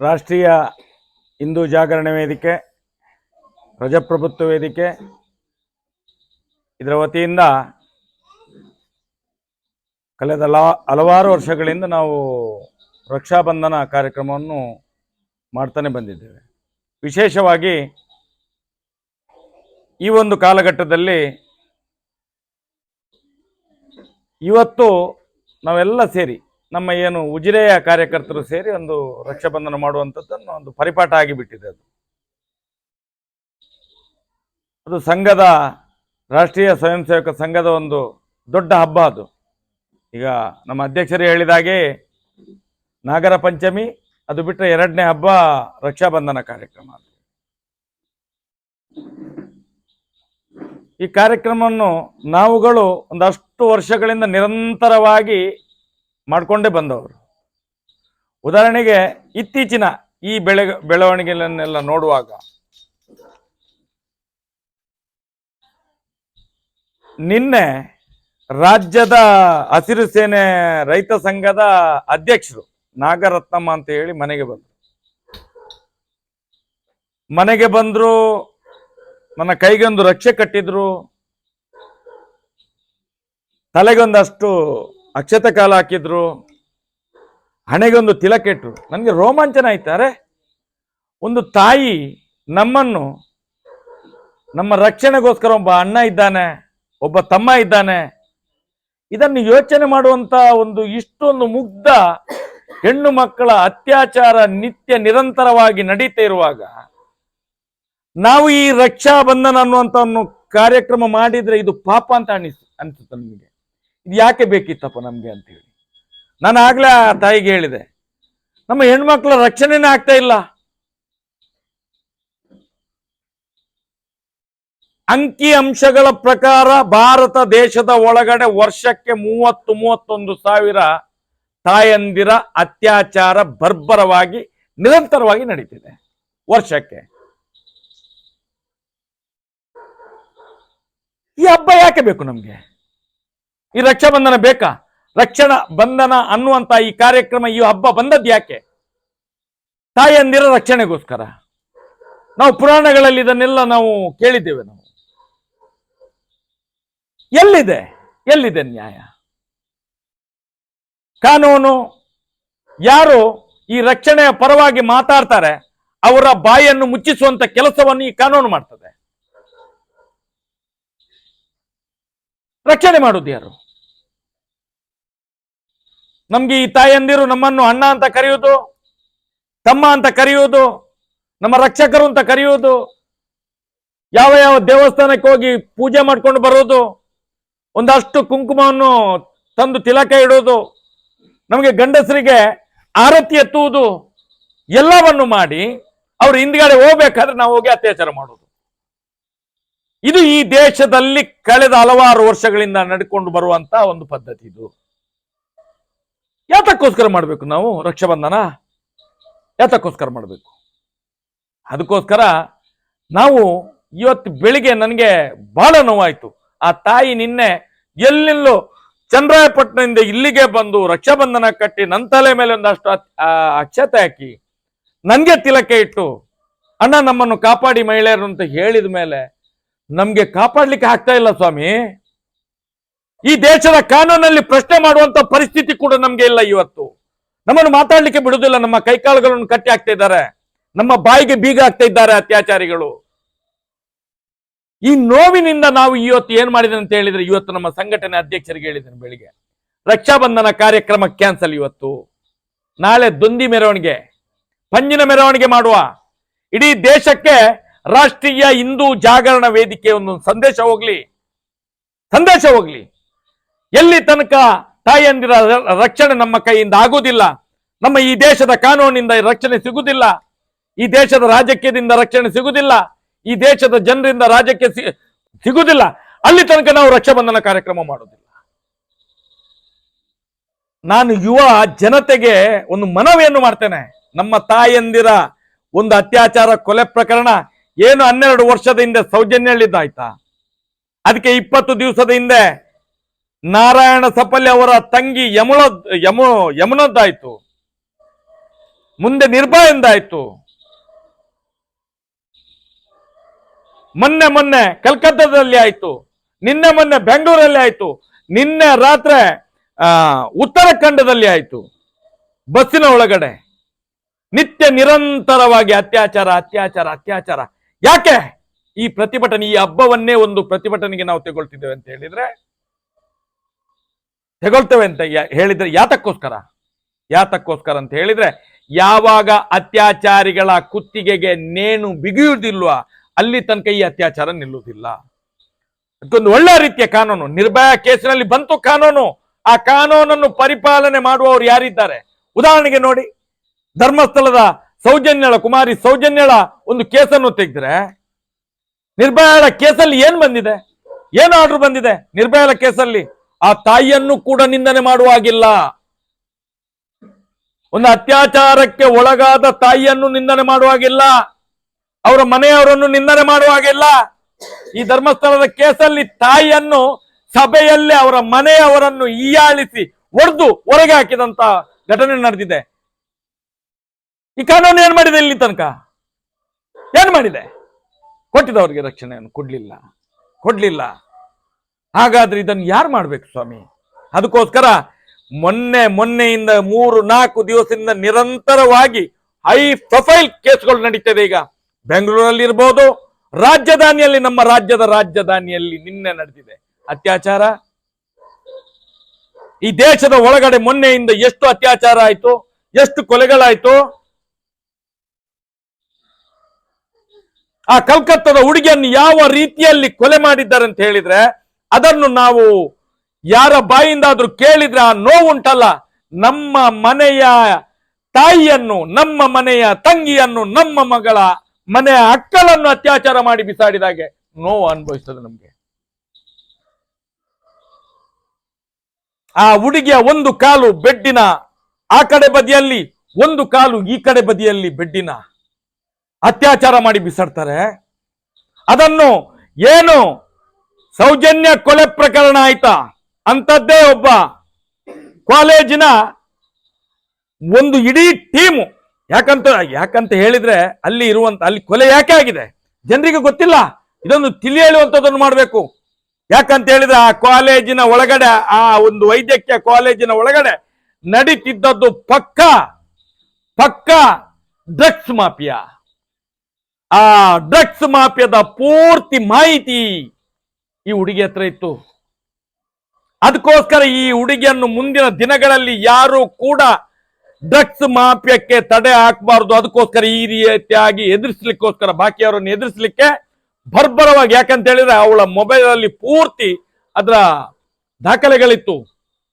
ರಾಷ್ಟ್ರೀಯ ಹಿಂದೂ ಜಾಗರಣ ವೇದಿಕೆ, ಪ್ರಜಾಪ್ರಭುತ್ವ ವೇದಿಕೆ, ಇದರ ವತಿಯಿಂದ ಕಳೆದ ಹಲವಾರು ವರ್ಷಗಳಿಂದ ನಾವು ರಕ್ಷಾಬಂಧನ ಕಾರ್ಯಕ್ರಮವನ್ನು ಮಾಡ್ತಾನೆ ಬಂದಿದ್ದೇವೆ. ವಿಶೇಷವಾಗಿ ಈ ಒಂದು ಕಾಲಘಟ್ಟದಲ್ಲಿ ಇವತ್ತು ನಾವೆಲ್ಲ ಸೇರಿ ನಮ್ಮ ಏನು ಉಜಿರೆಯ ಕಾರ್ಯಕರ್ತರು ಸೇರಿ ಒಂದು ರಕ್ಷಾಬಂಧನ ಮಾಡುವಂಥದ್ದನ್ನು ಒಂದು ಪರಿಪಾಠ ಆಗಿಬಿಟ್ಟಿದೆ ಅದು. ಅದು ಸಂಘದ, ರಾಷ್ಟ್ರೀಯ ಸ್ವಯಂ ಸೇವಕ ಸಂಘದ ಒಂದು ದೊಡ್ಡ ಹಬ್ಬ ಅದು. ಈಗ ನಮ್ಮ ಅಧ್ಯಕ್ಷರು ಹೇಳಿದಾಗೆ ನಾಗರ ಪಂಚಮಿ, ಅದು ಬಿಟ್ಟರೆ ಎರಡನೇ ಹಬ್ಬ ರಕ್ಷಾಬಂಧನ ಕಾರ್ಯಕ್ರಮ ಅದು. ಈ ಕಾರ್ಯಕ್ರಮವನ್ನು ನಾವುಗಳು ಒಂದಷ್ಟು ವರ್ಷಗಳಿಂದ ನಿರಂತರವಾಗಿ ಮಾಡಿಕೊಂಡೇ ಬಂದವರು. ಉದಾಹರಣೆಗೆ ಇತ್ತೀಚಿನ ಈ ಬೆಳೆ ಬೆಳವಣಿಗೆಗಳನ್ನೆಲ್ಲ ನೋಡುವಾಗ ನಿನ್ನೆ ರಾಜ್ಯದ ಹಸಿರು ಸೇನೆ ರೈತ ಸಂಘದ ಅಧ್ಯಕ್ಷರು ನಾಗರತ್ನಮ್ಮ ಅಂತ ಹೇಳಿ ಮನೆಗೆ ಬಂದರು. ಮನೆಗೆ ಬಂದ್ರು, ನನ್ನ ಕೈಗೊಂದು ರಕ್ಷೆ ಕಟ್ಟಿದ್ರು, ತಲೆಗೊಂದಷ್ಟು ಅಕ್ಷತೆ ಕಾಲ ಹಾಕಿದ್ರು, ಹಣೆಗೊಂದು ತಿಲಕೆಟ್ರು. ನನಗೆ ರೋಮಾಂಚನ ಆಯ್ತಾರೆ ಒಂದು ತಾಯಿ ನಮ್ಮನ್ನು, ನಮ್ಮ ರಕ್ಷಣೆಗೋಸ್ಕರ ಒಬ್ಬ ಅಣ್ಣ ಇದ್ದಾನೆ, ಒಬ್ಬ ತಮ್ಮ ಇದ್ದಾನೆ. ಇದನ್ನು ಯೋಚನೆ ಮಾಡುವಂತ ಒಂದು ಇಷ್ಟೊಂದು ಮುಗ್ಧ ಹೆಣ್ಣು ಮಕ್ಕಳ ಅತ್ಯಾಚಾರ ನಿತ್ಯ ನಿರಂತರವಾಗಿ ನಡೀತಾ ಇರುವಾಗ, ನಾವು ಈ ರಕ್ಷಾ ಬಂಧನ ಅನ್ನುವಂಥ ಕಾರ್ಯಕ್ರಮ ಮಾಡಿದ್ರೆ ಇದು ಪಾಪ ಅಂತ ಅನಿಸ್, ಅನಿಸುತ್ತೆ ನಮಗೆ ಯಾಕೆ ಬೇಕಿತ್ತಪ್ಪ ನಮ್ಗೆ ಅಂತೇಳಿ ನಾನು ಆಗ್ಲೇ ಆ ತಾಯಿಗೆ ಹೇಳಿದೆ, ನಮ್ಮ ಹೆಣ್ಮಕ್ಳ ರಕ್ಷಣೆನೇ ಆಗ್ತಾ ಇಲ್ಲ. ಅಂಕಿ ಅಂಶಗಳ ಪ್ರಕಾರ ಭಾರತ ದೇಶದ ಒಳಗಡೆ ವರ್ಷಕ್ಕೆ ಮೂವತ್ತು, ಮೂವತ್ತೊಂದು ಸಾವಿರ ತಾಯಂದಿರ ಅತ್ಯಾಚಾರ ಬರ್ಬರವಾಗಿ, ನಿರಂತರವಾಗಿ ನಡೀತಿದೆ ವರ್ಷಕ್ಕೆ. ಈ ಹಬ್ಬ ಯಾಕೆ ಬೇಕು ನಮ್ಗೆ? ಈ ರಕ್ಷಾಬಂಧನ ಬೇಕಾ? ರಕ್ಷಣಾ ಬಂಧನ ಅನ್ನುವಂತ ಈ ಕಾರ್ಯಕ್ರಮ ಈ ಹಬ್ಬ ಬಂದದ್ದು ಯಾಕೆ? ತಾಯಿಯಂದಿರ ರಕ್ಷಣೆಗೋಸ್ಕರ. ನಾವು ಪುರಾಣಗಳಲ್ಲಿ ಇದನ್ನೆಲ್ಲ ನಾವು ಕೇಳಿದ್ದೇವೆ ನಾವು. ಎಲ್ಲಿದೆ? ಎಲ್ಲಿದೆ ನ್ಯಾಯ? ಕಾನೂನು ಯಾರು ಈ ರಕ್ಷಣೆಯ ಪರವಾಗಿ ಮಾತಾಡ್ತಾರೆ, ಅವರ ಬಾಯನ್ನು ಮುಚ್ಚಿಸುವಂತ ಕೆಲಸವನ್ನು ಈ ಕಾನೂನು ಮಾಡ್ತದೆ. ರಕ್ಷಣೆ ಮಾಡೋದು ಯಾರು? ನಮ್ಗೆ ಈ ತಾಯಂದಿರು ನಮ್ಮನ್ನು ಅಣ್ಣ ಅಂತ ಕರೆಯುವುದು, ತಮ್ಮ ಅಂತ ಕರೆಯುವುದು, ನಮ್ಮ ರಕ್ಷಕರು ಅಂತ ಕರೆಯುವುದು, ಯಾವ ಯಾವ ದೇವಸ್ಥಾನಕ್ಕೆ ಹೋಗಿ ಪೂಜೆ ಮಾಡ್ಕೊಂಡು ಬರೋದು ಒಂದಷ್ಟು ಕುಂಕುಮವನ್ನು ತಂದು ತಿಲಕ ಇಡೋದು ನಮಗೆ ಗಂಡಸರಿಗೆ ಆರತಿ ಎತ್ತುವುದು, ಎಲ್ಲವನ್ನು ಮಾಡಿ ಅವ್ರು ಹಿಂದ್ಗಡೆ ಹೋಗ್ಬೇಕಾದ್ರೆ ನಾವು ಹೋಗಿ ಅತ್ಯಾಚಾರ ಮಾಡೋದು ಇದು ಈ ದೇಶದಲ್ಲಿ ಕಳೆದ ಹಲವಾರು ವರ್ಷಗಳಿಂದ ನಡ್ಕೊಂಡು ಬರುವಂತ ಒಂದು ಪದ್ಧತಿ ಇದು. ಯಾತಕ್ಕೋಸ್ಕರ ಮಾಡಬೇಕು ನಾವು ರಕ್ಷಾಬಂಧನ? ಯಾತಕ್ಕೋಸ್ಕರ ಮಾಡಬೇಕು? ಅದಕ್ಕೋಸ್ಕರ ನಾವು ಇವತ್ತು ಬೆಳಿಗ್ಗೆ ನನಗೆ ಬಹಳ ನೋವಾಯ್ತು. ಆ ತಾಯಿ ನಿನ್ನೆ ಎಲ್ಲೆಲ್ಲೋ ಚಂದ್ರಾಯಪಟ್ಟಣದಿಂದ ಇಲ್ಲಿಗೆ ಬಂದು ರಕ್ಷಾಬಂಧನ ಕಟ್ಟಿ ನನ್ನ ತಲೆ ಮೇಲೆ ಒಂದಷ್ಟು ಅಕ್ಷತೆ ಹಾಕಿ ನನಗೆ ತಿಲಕ ಇಟ್ಟು, ಅಣ್ಣ ನಮ್ಮನ್ನು ಕಾಪಾಡಿ ಮಹಿಳೆಯರು ಅಂತ ಹೇಳಿದ ಮೇಲೆ ನಮ್ಗೆ ಕಾಪಾಡ್ಲಿಕ್ಕೆ ಆಗ್ತಾ ಇಲ್ಲ ಸ್ವಾಮಿ. ಈ ದೇಶದ ಕಾನೂನಲ್ಲಿ ಪ್ರಶ್ನೆ ಮಾಡುವಂತ ಪರಿಸ್ಥಿತಿ ಕೂಡ ನಮ್ಗೆ ಇಲ್ಲ ಇವತ್ತು. ನಮ್ಮನ್ನು ಮಾತಾಡ್ಲಿಕ್ಕೆ ಬಿಡುದಿಲ್ಲ, ನಮ್ಮ ಕೈಕಾಲುಗಳನ್ನು ಕಟ್ಟಿ ಆಗ್ತಾ ಇದ್ದಾರೆ. ನಮ್ಮ ಬಾಯಿಗೆ ಬೀಗ ಆಗ್ತಾ ಇದ್ದಾರೆ ಅತ್ಯಾಚಾರಿಗಳು. ಈ ನೋವಿನಿಂದ ನಾವು ಇವತ್ತು ಏನ್ ಮಾಡಿದ್ರೆ ಅಂತ ಹೇಳಿದ್ರೆ ಇವತ್ತು ನಮ್ಮ ಸಂಘಟನೆ ಅಧ್ಯಕ್ಷರಿಗೆ ಹೇಳಿದ್ದೇನೆ ಬೆಳಿಗ್ಗೆ. ರಕ್ಷಾಬಂಧನ ಕಾರ್ಯಕ್ರಮ ಕ್ಯಾನ್ಸಲ್ ಇವತ್ತು. ನಾಳೆ ದೊಂದಿ ಮೆರವಣಿಗೆ. ಪಂಜಿನ ಮೆರವಣಿಗೆ ಮಾಡುವ. ಇಡೀ ದೇಶಕ್ಕೆ ರಾಷ್ಟ್ರೀಯ ಹಿಂದೂ ಜಾಗರಣ ವೇದಿಕೆ ಒಂದು ಸಂದೇಶ ಹೋಗ್ಲಿ. ಸಂದೇಶ ಹೋಗ್ಲಿ. ಎಲ್ಲಿ ತನಕ ತಾಯಂದಿರ ರಕ್ಷಣೆ ನಮ್ಮ ಕೈಯಿಂದ ಆಗುವುದಿಲ್ಲ, ನಮ್ಮ ಈ ದೇಶದ ಕಾನೂನಿಂದ ರಕ್ಷಣೆ ಸಿಗುವುದಿಲ್ಲ, ಈ ದೇಶದ ರಾಜಕೀಯದಿಂದ ರಕ್ಷಣೆ ಸಿಗುವುದಿಲ್ಲ, ಈ ದೇಶದ ಜನರಿಂದ ರಾಜಕೀಯ ಸಿಗುವುದಿಲ್ಲ, ಅಲ್ಲಿ ತನಕ ನಾವು ರಕ್ಷಾಬಂಧನ ಕಾರ್ಯಕ್ರಮ ಮಾಡುವುದಿಲ್ಲ. ನಾನು ಯುವ ಜನತೆಗೆ ಒಂದು ಮನವಿಯನ್ನು ಮಾಡ್ತೇನೆ. ನಮ್ಮ ತಾಯಂದಿರ ಒಂದು ಅತ್ಯಾಚಾರ ಕೊಲೆ ಪ್ರಕರಣ ಏನು ಹನ್ನೆರಡು ವರ್ಷದ ಹಿಂದೆ ಸೌಜನ್ಯಲ್ಲಿದ್ದಾಯ್ತಾ ಅದಕ್ಕೆ ಇಪ್ಪತ್ತು ದಿವಸದ ಹಿಂದೆ ನಾರಾಯಣ ಸಪಲ್ಯ ಅವರ ತಂಗಿ ಯಮುಳ, ಯಮು, ಯಮುನದ್ದಾಯ್ತು. ಮುಂದೆ ನಿರ್ಭಯಂದಾಯ್ತು ಮೊನ್ನೆ ಮೊನ್ನೆ ಕಲ್ಕತ್ತಾದಲ್ಲಿ ಆಯ್ತು. ನಿನ್ನೆ ಮೊನ್ನೆ ಬೆಂಗಳೂರಲ್ಲಿ ಆಯ್ತು. ನಿನ್ನೆ ರಾತ್ರಿ ಉತ್ತರಾಖಂಡದಲ್ಲಿ ಆಯ್ತು. ಬಸ್ಸಿನ ಒಳಗಡೆ. ನಿತ್ಯ ನಿರಂತರವಾಗಿ ಅತ್ಯಾಚಾರ ಅತ್ಯಾಚಾರ ಅತ್ಯಾಚಾರ. ಯಾಕೆ ಈ ಪ್ರತಿಭಟನೆ, ಈ ಹಬ್ಬವನ್ನೇ ಒಂದು ಪ್ರತಿಭಟನೆಗೆ ನಾವು ತಗೊಳ್ತಿದ್ದೇವೆ ಅಂತ ಹೇಳಿದ್ರೆ? ತಗೊಳ್ತೇವೆ ಅಂತ ಹೇಳಿದ್ರೆ ಯಾತಕ್ಕೋಸ್ಕರ? ಯಾತಕ್ಕೋಸ್ಕರ ಅಂತ ಹೇಳಿದ್ರೆ, ಯಾವಾಗ ಅತ್ಯಾಚಾರಿಗಳ ಕುತ್ತಿಗೆಗೆ ನೇಣು ಬಿಗಿಯುವುದಿಲ್ವ, ಅಲ್ಲಿ ತನಕ ಈ ಅತ್ಯಾಚಾರ ನಿಲ್ಲುವುದಿಲ್ಲ. ಅದಕ್ಕೊಂದು ಒಳ್ಳೆ ರೀತಿಯ ಕಾನೂನು. ನಿರ್ಭಯ ಕೇಸಿನಲ್ಲಿ ಬಂತು ಕಾನೂನು. ಆ ಕಾನೂನನ್ನು ಪರಿಪಾಲನೆ ಮಾಡುವವರು ಯಾರಿದ್ದಾರೆ? ಉದಾಹರಣೆಗೆ ನೋಡಿ, ಧರ್ಮಸ್ಥಳದ ಸೌಜನ್ಯಳ ಕುಮಾರಿ ಸೌಜನ್ಯಳ ಒಂದು ಕೇಸನ್ನು ತೆಗೆದ್ರೆ, ನಿರ್ಭಯಳ ಕೇಸಲ್ಲಿ ಏನ್ ಬಂದಿದೆ? ಏನು ಆರ್ಡರ್ ಬಂದಿದೆ? ನಿರ್ಭಯಳ ಕೇಸಲ್ಲಿ ಆ ತಾಯಿಯನ್ನು ಕೂಡ ನಿಂದನೆ ಮಾಡುವಾಗಿಲ್ಲ ಒಂದು ಅತ್ಯಾಚಾರಕ್ಕೆ ಒಳಗಾದ ತಾಯಿಯನ್ನು ನಿಂದನೆ ಮಾಡುವಾಗಿಲ್ಲ ಅವರ ಮನೆಯವರನ್ನು ನಿಂದನೆ ಮಾಡುವಾಗಿಲ್ಲ ಈ ಧರ್ಮಸ್ಥಳದ ಕೇಸಲ್ಲಿ ತಾಯಿಯನ್ನು ಸಭೆಯಲ್ಲಿ ಅವರ ಮನೆಯವರನ್ನು ಈಯಾಳಿಸಿ ಒಡೆದು ಹೊರಗೆ ಹಾಕಿದಂತ ಘಟನೆ ನಡೆದಿದೆ. ಈ ಕಾನೂನು ಏನ್ ಮಾಡಿದೆ ಇಲ್ಲಿ ತನಕ? ಏನ್ ಮಾಡಿದೆ? ಕೊಟ್ಟಿದವ್ರಿಗೆ ರಕ್ಷಣೆಯನ್ನು ಕೊಡ್ಲಿಲ್ಲ. ಕೊಡ್ಲಿಲ್ಲ. ಹಾಗಾದ್ರೆ ಇದನ್ನು ಯಾರು ಮಾಡ್ಬೇಕು ಸ್ವಾಮಿ? ಅದಕ್ಕೋಸ್ಕರ ಮೊನ್ನೆ ಮೊನ್ನೆಯಿಂದ ಮೂರು ನಾಲ್ಕು ದಿವಸದಿಂದ ನಿರಂತರವಾಗಿ ಹೈ ಪ್ರೊಫೈಲ್ ಕೇಸ್ಗಳು ನಡೀತದೆ ಈಗ. ಬೆಂಗಳೂರಲ್ಲಿ ಇರ್ಬೋದು, ರಾಜಧಾನಿಯಲ್ಲಿ, ನಮ್ಮ ರಾಜ್ಯದ ರಾಜಧಾನಿಯಲ್ಲಿ ನಿನ್ನೆ ನಡೆದಿದೆ. ಅತ್ಯಾಚಾರ? ಈ ದೇಶದ ಒಳಗಡೆ ಮೊನ್ನೆಯಿಂದ ಎಷ್ಟು ಅತ್ಯಾಚಾರ ಆಯ್ತು? ಎಷ್ಟು ಕೊಲೆಗಳಾಯ್ತು? ಆ ಕಲ್ಕತ್ತಾದ ಹುಡುಗಿಯನ್ನು ಯಾವ ರೀತಿಯಲ್ಲಿ ಕೊಲೆ ಮಾಡಿದ್ದಾರೆ ಅಂತ ಹೇಳಿದ್ರೆ ಅದನ್ನು ನಾವು ಯಾರ ಬಾಯಿಂದಾದ್ರೂ ಕೇಳಿದ್ರೆ ಆ ನೋವುಂಟಲ್ಲ, ನಮ್ಮ ಮನೆಯ ತಾಯಿಯನ್ನು, ನಮ್ಮ ಮನೆಯ ತಂಗಿಯನ್ನು, ನಮ್ಮ ಮಗಳ ಮನೆಯ ಅಕ್ಕಳನ್ನು ಅತ್ಯಾಚಾರ ಮಾಡಿ ಬಿಸಾಡಿದಾಗೆ ನೋವು ಅನುಭವಿಸ್ತದೆ ನಮ್ಗೆ. ಆ ಹುಡುಗಿಯ ಒಂದು ಕಾಲು ಬೆಡ್ಡಿನ ಆ ಕಡೆ ಬದಿಯಲ್ಲಿ, ಒಂದು ಕಾಲು ಈ ಕಡೆ ಬದಿಯಲ್ಲಿ ಬೆಡ್ಡಿನ. ಅತ್ಯಾಚಾರ ಮಾಡಿ ಬಿಸಾಡ್ತಾರೆ. ಅದನ್ನು ಏನು ಸೌಜನ್ಯ ಕೊಲೆ ಪ್ರಕರಣ ಆಯ್ತಾ? ಅಂತದ್ದೇ ಒಬ್ಬ ಕಾಲೇಜಿನ ಒಂದು ಇಡೀ ಟೀಮು. ಯಾಕಂತ ಯಾಕಂತ ಹೇಳಿದ್ರೆ ಅಲ್ಲಿ ಇರುವಂತ, ಅಲ್ಲಿ ಕೊಲೆ ಯಾಕೆ ಆಗಿದೆ? ಜನರಿಗೆ ಗೊತ್ತಿಲ್ಲ. ಇದೊಂದು ತಿಳಿ ಹೇಳುವಂಥದ್ದನ್ನು ಮಾಡಬೇಕು. ಯಾಕಂತ ಹೇಳಿದ್ರೆ ಆ ಕಾಲೇಜಿನ ಒಳಗಡೆ, ಆ ಒಂದು ವೈದ್ಯಕೀಯ ಕಾಲೇಜಿನ ಒಳಗಡೆ ನಡೀತಿದ್ದದ್ದು ಪಕ್ಕ ಪಕ್ಕ ಡ್ರಗ್ಸ್ ಮಾಫಿಯಾ. ಆ ಡ್ರಗ್ಸ್ ಮಾಫಿಯಾದ ಪೂರ್ತಿ ಮಾಹಿತಿ ಈ ಹುಡುಗಿ ಹತ್ರ ಇತ್ತು. ಅದಕ್ಕೋಸ್ಕರ ಈ ಹುಡುಗಿಯನ್ನು ಮುಂದಿನ ದಿನಗಳಲ್ಲಿ ಯಾರು ಕೂಡ ಡ್ರಗ್ಸ್ ಮಾಫಿಯಕ್ಕೆ ತಡೆ ಹಾಕಬಾರದು. ಅದಕ್ಕೋಸ್ಕರ ಈ ರೀತಿಯಾಗಿ ಎದುರಿಸ್ಲಿಕ್ಕೋಸ್ಕರ, ಬಾಕಿಯವರನ್ನು ಎದುರಿಸಲಿಕ್ಕೆ ಬರ್ಬರವಾಗಿ ಯಾಕಂತ ಹೇಳಿದ್ರೆ ಅವಳ ಮೊಬೈಲ್ ಅಲ್ಲಿ ಪೂರ್ತಿ ಅದರ ದಾಖಲೆಗಳಿತ್ತು.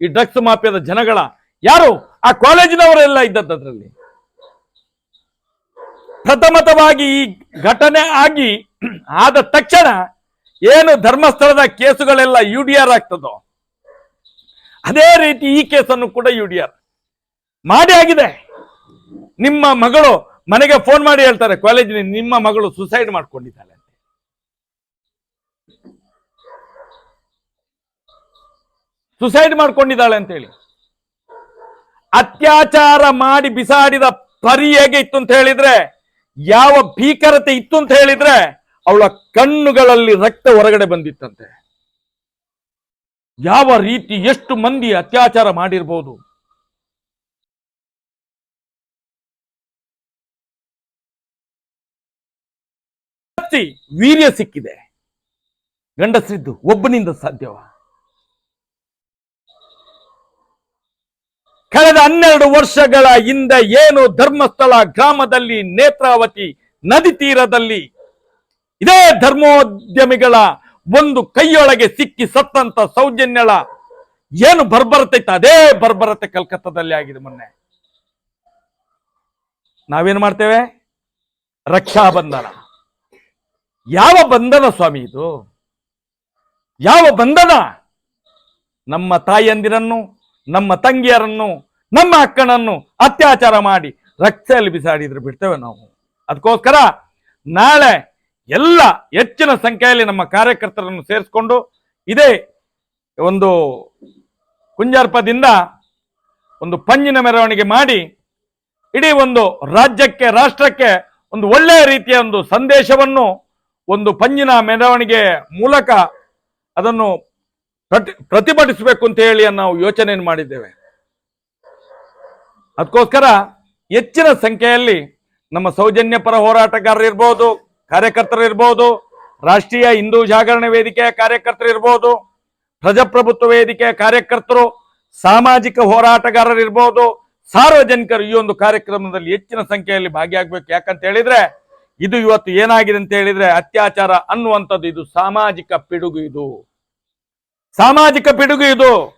ಈ ಡ್ರಗ್ಸ್ ಮಾಫಿಯಾದ ಜನಗಳ ಯಾರು? ಆ ಕಾಲೇಜಿನವರೆಲ್ಲ ಇದ್ದದ್ದು ಅದರಲ್ಲಿ ಪ್ರಥಮತವಾಗಿ ಈ ಘಟನೆ ಆಗಿ ಆದ ತಕ್ಷಣ ಏನು ಧರ್ಮಸ್ಥಳದ ಕೇಸುಗಳೆಲ್ಲ ಯು ಡಿ ಆರ್ ಆಗ್ತದೋ, ಅದೇ ರೀತಿ ಈ ಕೇಸನ್ನು ಕೂಡ ಯು ಡಿ ಆರ್ ಮಾಡಿ ಆಗಿದೆ. ನಿಮ್ಮ ಮಗಳು ಮನೆಗೆ ಫೋನ್ ಮಾಡಿ ಹೇಳ್ತಾರೆ ಕಾಲೇಜಿನ ನಿಮ್ಮ ಮಗಳು ಸುಸೈಡ್ ಮಾಡ್ಕೊಂಡಿದ್ದಾಳೆ ಅಂತ. ಸುಸೈಡ್ ಮಾಡ್ಕೊಂಡಿದ್ದಾಳೆ ಅಂತೇಳಿ ಅತ್ಯಾಚಾರ ಮಾಡಿ ಬಿಸಾಡಿದ ಪರಿ ಹೇಗೆ ಇತ್ತು ಅಂತ ಹೇಳಿದ್ರೆ ಯಾವ ಭೀಕರತೆ ಇತ್ತು ಅಂತ ಹೇಳಿದ್ರೆ ಅವಳ ಕಣ್ಣುಗಳಲ್ಲಿ ರಕ್ತ ಹೊರಗಡೆ ಬಂದಿತ್ತಂತೆ. ಯಾವ ರೀತಿ ಎಷ್ಟು ಮಂದಿ ಅತ್ಯಾಚಾರ ಮಾಡಿರ್ಬೋದು. ವೀರ್ಯ ಸಿಕ್ಕಿದೆ. ಗಂಡಸರಿದ್ದು ಒಬ್ಬನಿಂದ ಸಾಧ್ಯವ. ಕಳೆದ ಹನ್ನೆರಡು ವರ್ಷಗಳ ಹಿಂದೆ ಏನು ಧರ್ಮಸ್ಥಳ ಗ್ರಾಮದಲ್ಲಿ ನೇತ್ರಾವತಿ ನದಿ ತೀರದಲ್ಲಿ ಇದೇ ಧರ್ಮೋದ್ಯಮಿಗಳ ಒಂದು ಕೈಯೊಳಗೆ ಸಿಕ್ಕಿ ಸತ್ತಂತ ಸೌಜನ್ಯಳ ಏನು ಬರ್ಬರತೆ ಇತ್ತು? ಅದೇ ಬರ್ಬರತೆ ಕಲ್ಕತ್ತಾದಲ್ಲಿ ಆಗಿದೆ ಮೊನ್ನೆ. ನಾವೇನ್ ಮಾಡ್ತೇವೆ? ರಕ್ಷಾ ಬಂಧನ. ಯಾವ ಬಂಧನ ಸ್ವಾಮಿ ಇದು? ಯಾವ ಬಂಧನ? ನಮ್ಮ ತಾಯಿಯಂದಿರನ್ನು ನಮ್ಮ ತಂಗಿಯರನ್ನು, ನಮ್ಮ ಅಕ್ಕನನ್ನು ಅತ್ಯಾಚಾರ ಮಾಡಿ ರಕ್ತೆಯಲ್ಲಿ ಬಿಸಾಡಿದ್ರೆ ಬಿಡ್ತೇವೆ ನಾವು. ಅದಕ್ಕೋಸ್ಕರ ನಾಳೆ ಎಲ್ಲ ಹೆಚ್ಚಿನ ಸಂಖ್ಯೆಯಲ್ಲಿ ನಮ್ಮ ಕಾರ್ಯಕರ್ತರನ್ನು ಸೇರಿಸ್ಕೊಂಡು ಇದೇ ಒಂದು ಕುಂಜಾರ್ಪದಿಂದ ಒಂದು ಪಂಜಿನ ಮೆರವಣಿಗೆ ಮಾಡಿ ಇಡೀ ಒಂದು ರಾಜ್ಯಕ್ಕೆ, ರಾಷ್ಟ್ರಕ್ಕೆ ಒಂದು ಒಳ್ಳೆಯ ರೀತಿಯ ಒಂದು ಸಂದೇಶವನ್ನು ಒಂದು ಪಂಜಿನ ಮೆರವಣಿಗೆ ಮೂಲಕ ಅದನ್ನು ಪ್ರತಿ, ಪ್ರತಿಭಟಿಸಬೇಕು ಅಂತ ಹೇಳಿ ನಾವು ಯೋಚನೆಯನ್ನು ಮಾಡಿದ್ದೇವೆ. ಅದಕ್ಕೋಸ್ಕರ ಹೆಚ್ಚಿನ ಸಂಖ್ಯೆಯಲ್ಲಿ ನಮ್ಮ ಸೌಜನ್ಯ ಪರ ಹೋರಾಟಗಾರರು ಇರ್ಬೋದು, ಕಾರ್ಯಕರ್ತರು ಇರ್ಬೋದು, ರಾಷ್ಟ್ರೀಯ ಹಿಂದೂ ಜಾಗರಣೆ ವೇದಿಕೆಯ ಕಾರ್ಯಕರ್ತರು ಇರ್ಬೋದು, ಪ್ರಜಾಪ್ರಭುತ್ವ ವೇದಿಕೆಯ ಕಾರ್ಯಕರ್ತರು, ಸಾಮಾಜಿಕ ಹೋರಾಟಗಾರರು ಇರ್ಬೋದು, ಸಾರ್ವಜನಿಕರು ಈ ಒಂದು ಕಾರ್ಯಕ್ರಮದಲ್ಲಿ ಹೆಚ್ಚಿನ ಸಂಖ್ಯೆಯಲ್ಲಿ ಭಾಗಿಯಾಗಬೇಕು. ಯಾಕಂತ ಹೇಳಿದ್ರೆ, ಇದು ಇವತ್ತು ಏನಾಗಿದೆ ಅಂತ ಹೇಳಿದ್ರೆ ಅತ್ಯಾಚಾರ ಅನ್ನುವಂಥದ್ದು ಇದು ಸಾಮಾಜಿಕ ಪಿಡುಗು ಇದು. ಸಾಮಾಜಿಕ ಪಿಡುಗು ಇದು.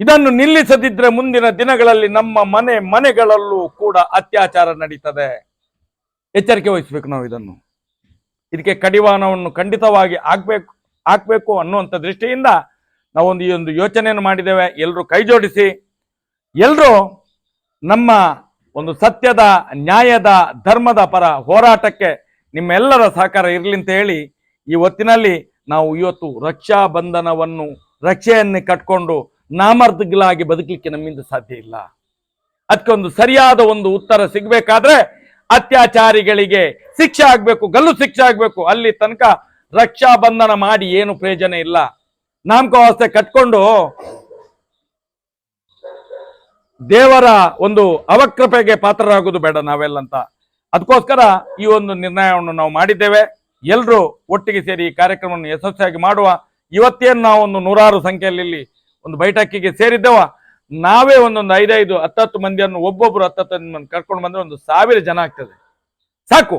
ಇದನ್ನು ನಿಲ್ಲಿಸದಿದ್ರೆ ಮುಂದಿನ ದಿನಗಳಲ್ಲಿ ನಮ್ಮ ಮನೆ ಮನೆಗಳಲ್ಲೂ ಕೂಡ ಅತ್ಯಾಚಾರ ನಡೀತದೆ. ಎಚ್ಚರಿಕೆ ವಹಿಸ್ಬೇಕು ನಾವು ಇದನ್ನು. ಇದಕ್ಕೆ ಕಡಿವಾಣವನ್ನು ಖಂಡಿತವಾಗಿ ಆಗ್ಬೇಕು ಹಾಕ್ಬೇಕು ಅನ್ನುವಂಥ ದೃಷ್ಟಿಯಿಂದ ನಾವೊಂದು ಈ ಒಂದು ಯೋಚನೆಯನ್ನು ಮಾಡಿದ್ದೇವೆ. ಎಲ್ಲರೂ ಕೈ ಜೋಡಿಸಿ. ಎಲ್ಲರೂ ನಮ್ಮ ಒಂದು ಸತ್ಯದ, ನ್ಯಾಯದ, ಧರ್ಮದ ಪರ ಹೋರಾಟಕ್ಕೆ ನಿಮ್ಮೆಲ್ಲರ ಸಹಕಾರ ಇರಲಿ ಅಂತ ಹೇಳಿ ಈ ಹೊತ್ತಿನಲ್ಲಿ ನಾವು ಇವತ್ತು ರಕ್ಷಾ ಬಂಧನವನ್ನು ರಕ್ಷೆಯನ್ನೇ ಕಟ್ಕೊಂಡು ನಾಮರ್ದಗಳಾಗಿ ಬದುಕಲಿಕ್ಕೆ ನಮ್ಮಿಂದ ಸಾಧ್ಯ ಇಲ್ಲ. ಅದಕ್ಕೆ ಒಂದು ಸರಿಯಾದ ಒಂದು ಉತ್ತರ ಸಿಗಬೇಕಾದ್ರೆ ಅತ್ಯಾಚಾರಿಗಳಿಗೆ ಶಿಕ್ಷೆ ಆಗಬೇಕು, ಗಲ್ಲು ಶಿಕ್ಷೆ ಆಗಬೇಕು. ಅಲ್ಲಿ ತನಕ ರಕ್ಷಾ ಬಂಧನ ಮಾಡಿ ಏನು ಪ್ರಯೋಜನ ಇಲ್ಲ. ನಾಮಕಾವಸ್ಥೆ ಕಟ್ಕೊಂಡು ದೇವರ ಒಂದು ಅವಕೃಪೆಗೆ ಪಾತ್ರರಾಗೋದು ಬೇಡ ನಾವೆಲ್ಲಂತ ಅದಕ್ಕೋಸ್ಕರ ಈ ಒಂದು ನಿರ್ಣಯವನ್ನು ನಾವು ಮಾಡಿದ್ದೇವೆ. ಎಲ್ಲರೂ ಒಟ್ಟಿಗೆ ಸೇರಿ ಈ ಕಾರ್ಯಕ್ರಮವನ್ನು ಯಶಸ್ವಿಯಾಗಿ ಮಾಡುವ. ಇವತ್ತೇನು ನಾವು ಒಂದು ನೂರಾರು ಸಂಖ್ಯೆಯಲ್ಲಿ ಇಲ್ಲಿ ಒಂದು ಬೈಠಕ್ಕಿಗೆ ಸೇರಿದ್ದೇವ. ನಾವೇ ಒಂದೊಂದು ಐದೈದು, ಹತ್ತತ್ತು ಮಂದಿಯನ್ನು ಒಬ್ಬೊಬ್ರು ಹತ್ತತ್ತು ಮಂದಿ ಕರ್ಕೊಂಡು ಬಂದ್ರೆ ಒಂದು ಸಾವಿರ ಜನ ಆಗ್ತದೆ. ಸಾಕು.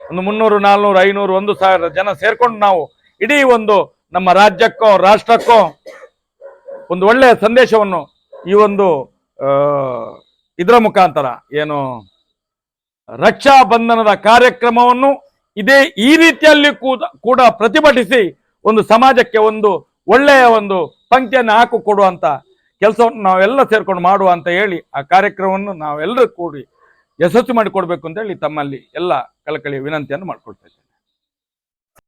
ಒಂದು ಮುನ್ನೂರು, ನಾಲ್ನೂರು, ಐನೂರು, ಒಂದು ಸಾವಿರ ಜನ ಸೇರ್ಕೊಂಡು ನಾವು ಇಡೀ ಒಂದು ನಮ್ಮ ರಾಜ್ಯಕ್ಕೋ, ರಾಷ್ಟ್ರಕ್ಕೋ ಒಂದು ಒಳ್ಳೆಯ ಸಂದೇಶವನ್ನು ಈ ಒಂದು ಇದರ ಮುಖಾಂತರ ಏನು ರಕ್ಷಾ ಬಂಧನದ ಕಾರ್ಯಕ್ರಮವನ್ನು ಇದೇ ಈ ರೀತಿಯಲ್ಲಿ ಕೂಡ ಪ್ರತಿಭಟಿಸಿ ಒಂದು ಸಮಾಜಕ್ಕೆ ಒಂದು ಒಳ್ಳೆಯ ಒಂದು ಪಂಕ್ತಿಯನ್ನು ಹಾಕು ಕೊಡುವಂತ ಕೆಲಸವನ್ನು ನಾವೆಲ್ಲ ಸೇರ್ಕೊಂಡು ಮಾಡುವ ಅಂತ ಹೇಳಿ ಆ ಕಾರ್ಯಕ್ರಮವನ್ನು ನಾವೆಲ್ಲರೂ ಕೂಡಿ ಯಶಸ್ವಿ ಮಾಡಿಕೊಡ್ಬೇಕು ಅಂತ ಹೇಳಿ ತಮ್ಮಲ್ಲಿ ಎಲ್ಲ ಕಳಕಳಿಯ ವಿನಂತಿಯನ್ನು ಇದ್ದೇನೆ.